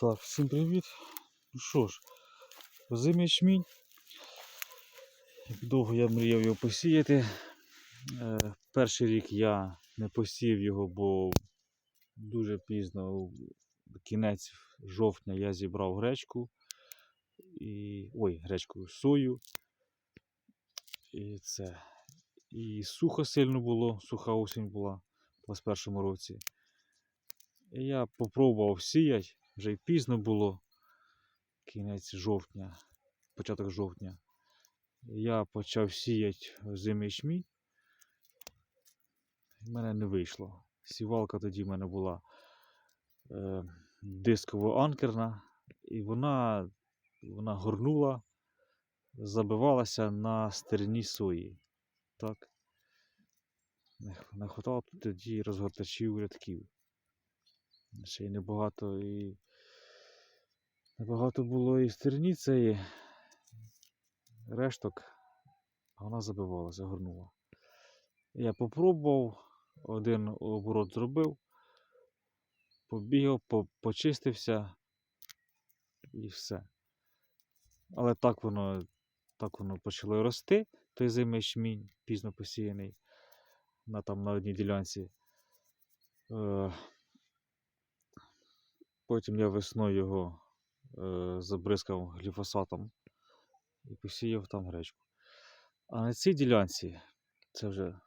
Так, всім привіт. Ну що ж, озимий ячмінь. Як довго я мріяв його посіяти. Е, перший рік я не посів його, бо дуже пізно, кінець жовтня я зібрав гречку. І... Ой, гречку сою. І це. І сухо сильно було, суха осінь була у 21 році. І я попробував сіяти, вже й пізно було. Кінець жовтня, початок жовтня. Я почав сіяти озимий ячмінь. В мене не вийшло. Сівалка тоді в мене була е, дисково-анкерна, і вона, вона горнула, забивалася на стерні сої. Так. Не хватало тоді розгортачів рядків. Ще й небагато і. Небагато було і стерні цієї решток, а вона забивалася, горнула. Я попробував, один оборот зробив, побігав, почистився і все. Але так воно, так воно почало рости, той зимий ячмінь, пізно посіяний на, там, на одній ділянці. Е, Потім я весною його забризкав гліфосатом і посіяв там гречку. А на цій ділянці, це вже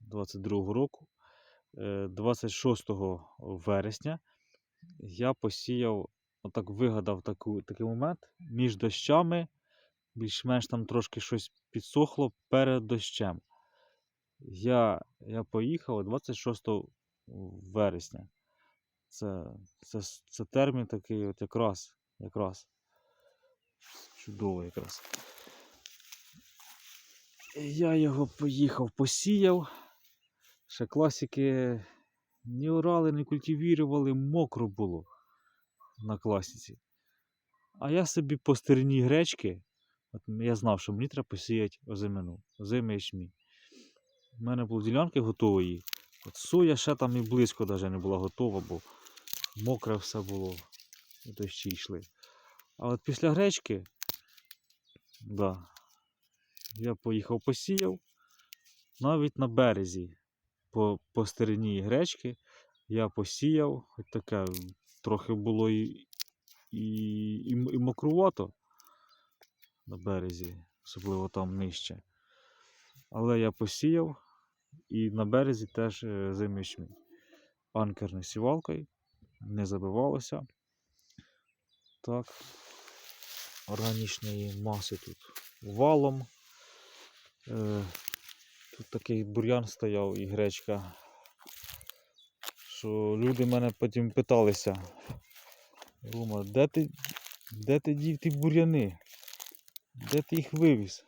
22-го року, е, 26 вересня я посіяв, отак вигадав таку, такий момент між дощами, більш-менш там трошки щось підсохло перед дощем. Я, я поїхав 26 вересня. Це, це, це термін такий, от якраз, якраз. Чудово якраз. Я його поїхав, посіяв. Ще класики ні орали, не культивірували, мокро було на класіці. А я собі по стерні гречки, от я знав, що мені треба посіяти озимину, озимий ячмінь. У мене були ділянки готові. От соя ще там і близько навіть не була готова, бо мокре все було, дощі йшли. А от після гречки, да, я поїхав посіяв, навіть на березі по, по стерні гречки я посіяв, хоч таке трохи було і, і, і, і мокрувато на березі, особливо там нижче. Але я посіяв і на березі теж е, зимий ячмінь. Анкерною сівалкою, не забивалося. Так. Органічної маси тут валом. Е, тут такий бур'ян стояв і гречка. Що люди мене потім питалися. Рома, де ти, де ти дів ті бур'яни? Де ти їх вивіз?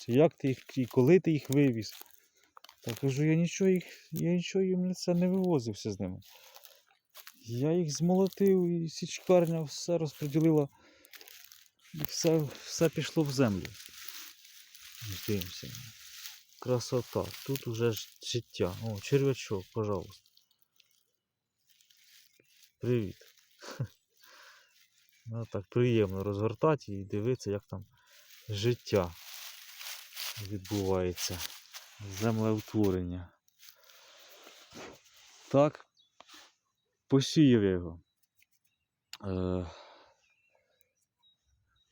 Чи як ти їх і коли ти їх вивіз? Та кажу, я нічого їх, я нічого їм це не вивозився з ними. Я їх змолотив і січкарня все розподілила. Все, все пішло в землю. Дивимося. Красота. Тут уже життя. О, черв'ячок, пожалуйста. Привіт. Ну так приємно розгортати і дивитися, як там життя відбувається. Землеутворення. Так. Посіяв я його. Е,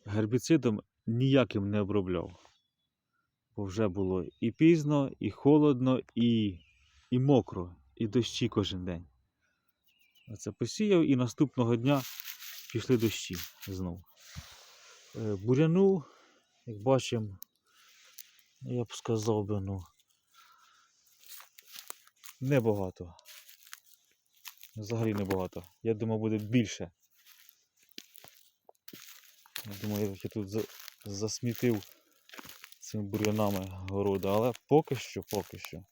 гербіцидом ніяким не обробляв. Бо вже було і пізно, і холодно, і, і мокро, і дощі кожен день. Оце посіяв і наступного дня пішли дощі знов. Е, буряну, як бачимо, я б сказав би, ну, небагато. Взагалі небагато. Я думав, буде більше. Я думаю, я тут засмітив цими бур'янами городу, але поки що, поки що.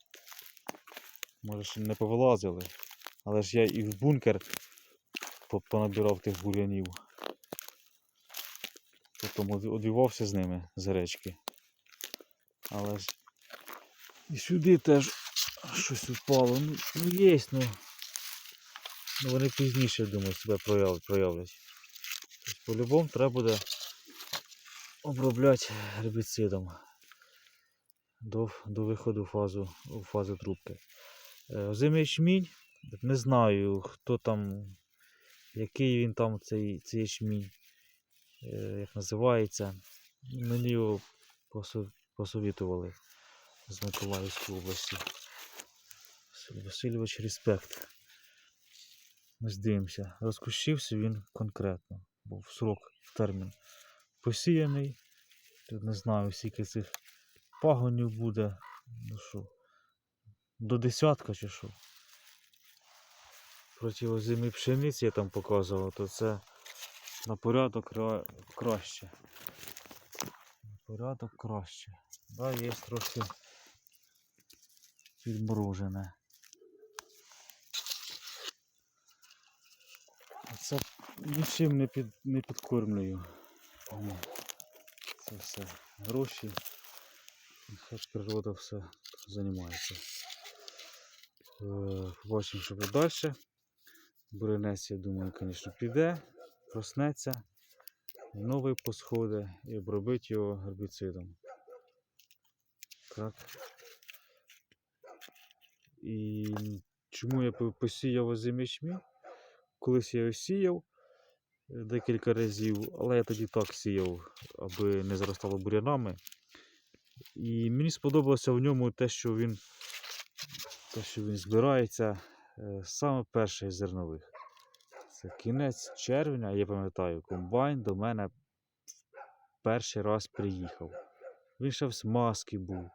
Може ще не повилазили. Але ж я і в бункер понабирав тих бур'янів. Потім од- одвівався з ними з речки. Але ж і сюди теж щось упало. Ну, ну є, ну. Ну, вони пізніше, думаю, себе проявлять. По-любому треба буде обробляти гербіцидом до, до виходу в фазу, у фазу трубки. Е, Озимий ячмінь, не знаю, хто там, який він там цей, цей ячмінь, е, як називається. Мені його посовітували з Миколаївської області. Васильович, респект. Ми здивимося. Розкущився він конкретно, був срок в термін посіяний. Тут не знаю, скільки цих пагонів буде. Ну що, до десятка чи що. Проти озимої пшениці я там показував, то це на порядок кра- краще. На порядок краще. Да, є трохи підморожене. Це нічим не, під, не підкормлюю. Це все гроші. Ж природа все займається. Е, Побачимо, що буде далі. Буренець, я думаю, звісно, піде, проснеться, новий посходить і обробить його гербіцидом. Так. І чому я посіяв озимий ячмінь? Колись я сіяв е, декілька разів, але я тоді так сіяв, аби не заростало бурянами. І мені сподобалося в ньому те, що він, те, що він збирається е, саме перший з зернових. Це кінець червня, я пам'ятаю, комбайн до мене перший раз приїхав. Він ще в смазки був.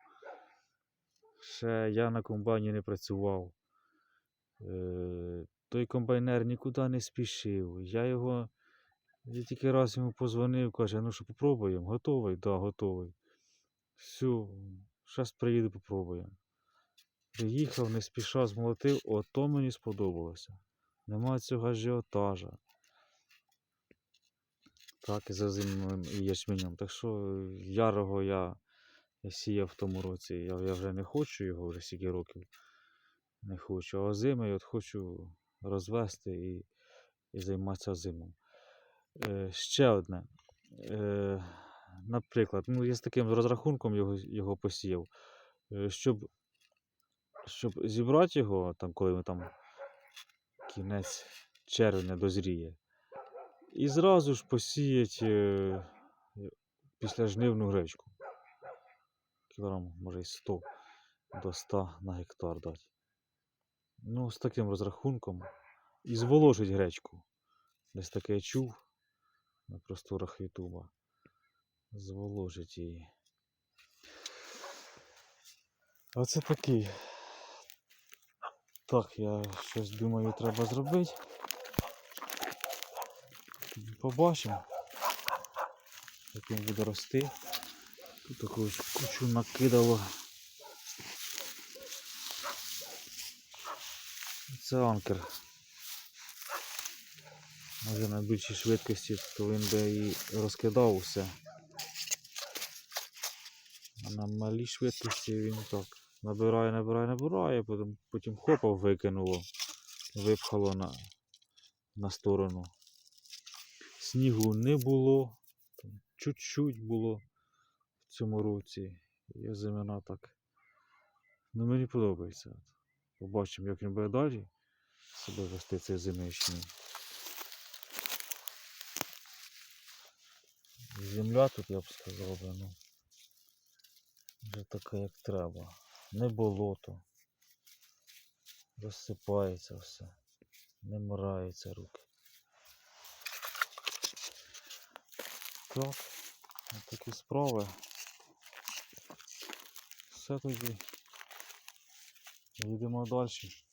Ще я на комбайні не працював. Той комбайнер нікуди не спішив. Я його я тільки раз йому позвонив, каже, ну що попробуємо, готовий? Да, готовий. Все, зараз приїду, попробуємо. Приїхав, не спіша змолотив, ото мені сподобалося. Нема цього ажіотажа. Так, і за зимним і ячменем. Так що ярого я, я сіяв в тому році. Я, я вже не хочу його вже стільки років. Не хочу. А зими от хочу розвести і, і займатися зимом. Е, ще одне. Е, наприклад, ну, я з таким розрахунком його, його посіяв. Е, щоб, щоб зібрати його, там, коли ми там кінець червня дозріє. І зразу ж посіять е, після жнивну гречку. Кілограм, може, і 100 до 100 на гектар дати. Ну, з таким розрахунком. І зволожить гречку. Десь таке я чув на просторах Ютуба. Зволожить її. Оце такий. Так, я щось думаю, треба зробити. Побачимо, як він буде рости. Тут таку кучу накидало. Це анкер. Може на більшій швидкості, то він би і розкидав усе. А на малій швидкості він так набирає, набирає, набирає, потім, потім хопа викинуло, випхало на, на сторону. Снігу не було, чуть-чуть було в цьому році. Є зимина так. Ну мені подобається. Побачимо, як він буде далі себе вести цей зимичний. Земля тут, я б сказав, би, ну, вже така, як треба. Не болото. Розсипається все. Не мораються руки. Так, ось такі справи. Все тоді. Їдемо далі.